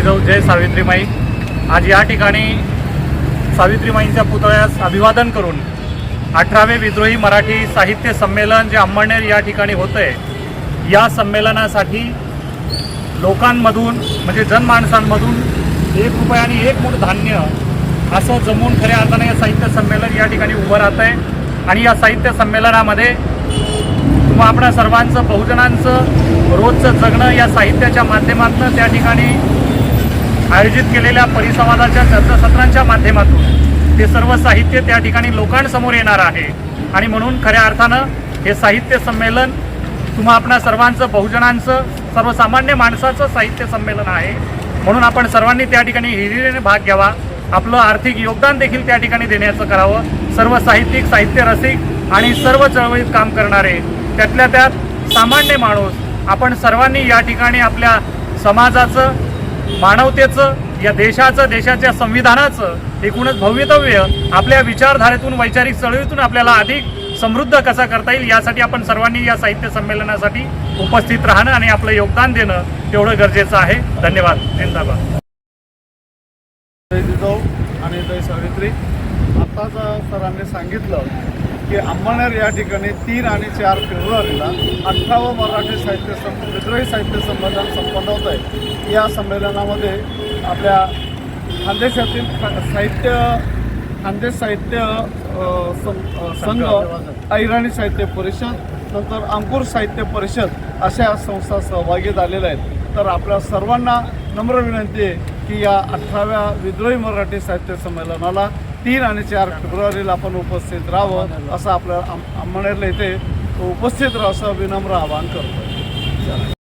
जिजाऊ जय सावित्रीमाई आज या ठिकाणी सावित्रीमाईंच्या पुतळ्यास अभिवादन करून अठरावे विद्रोही मराठी साहित्य संमेलन जे अंमळनेर या ठिकाणी होतं आहे या संमेलनासाठी लोकांमधून म्हणजे जनमाणसांमधून एक रुपया आणि एक मूठ धान्य असं जमून खऱ्या अर्थानं हे साहित्य संमेलन या ठिकाणी उभं राहतं आहे आणि या साहित्य संमेलनामध्ये तुम्हा आपल्या सर्वांचं बहुजनांचं रोजचं जगणं या साहित्याच्या माध्यमातून त्या ठिकाणी आयोजित केलेल्या परिसंवादाच्या चर्चासत्रांच्या माध्यमातून ते सर्व साहित्य त्या ठिकाणी लोकांसमोर येणार आहे. आणि म्हणून खऱ्या अर्थानं हे साहित्य संमेलन तुम्हा आपणा सर्वांचं बहुजनांचं सर्वसामान्य माणसाचं साहित्य संमेलन आहे. म्हणून आपण सर्वांनी त्या ठिकाणी हिरिरीने भाग घ्यावा. आपलं आर्थिक योगदान देखील त्या ठिकाणी देण्याचं करावं. सर्व साहित्यिक साहित्य रसिक आणि सर्व चळवळीत काम करणारे त्यातल्या त्यात सामान्य माणूस आपण सर्वांनी या ठिकाणी आपल्या समाजाचं मानवतेचं या देशाचं देशाच्या संविधानाचं एकूणच भवितव्य आपल्या विचारधारेतून वैचारिक चळवळीतून आपल्याला अधिक समृद्ध कसा करता येईल यासाठी आपण सर्वांनी या साहित्य संमेलनासाठी उपस्थित राहणं आणि आपलं योगदान देणं तेवढं गरजेचं आहे. धन्यवाद. जिंदाबाद. जय जिजाऊ आणि जय सावित्री. आत्ताच सरांनी सांगितलं की अंमळनेर या ठिकाणी तीन आणि चार फेब्रुवारीला अठरावं मराठी साहित्य सं विद्रोही साहित्य संमेलन संपन्न होत आहे. या संमेलनामध्ये आपल्या खानदेशातील साहित्य खानदेश साहित्य सं- संघ अहिराणी साहित्य परिषद नंतर अंकुर साहित्य परिषद अशा संस्था सहभागी झालेल्या आहेत. तर आपल्या सर्वांना नम्र विनंती आहे की या अठराव्या विद्रोही मराठी साहित्य संमेलनाला तीन आणि चार फेब्रुवारीला आपण उपस्थित राहावं असं आपल्या आम्हाला येथे उपस्थित राहावं असं विनम्र आवाहन करतो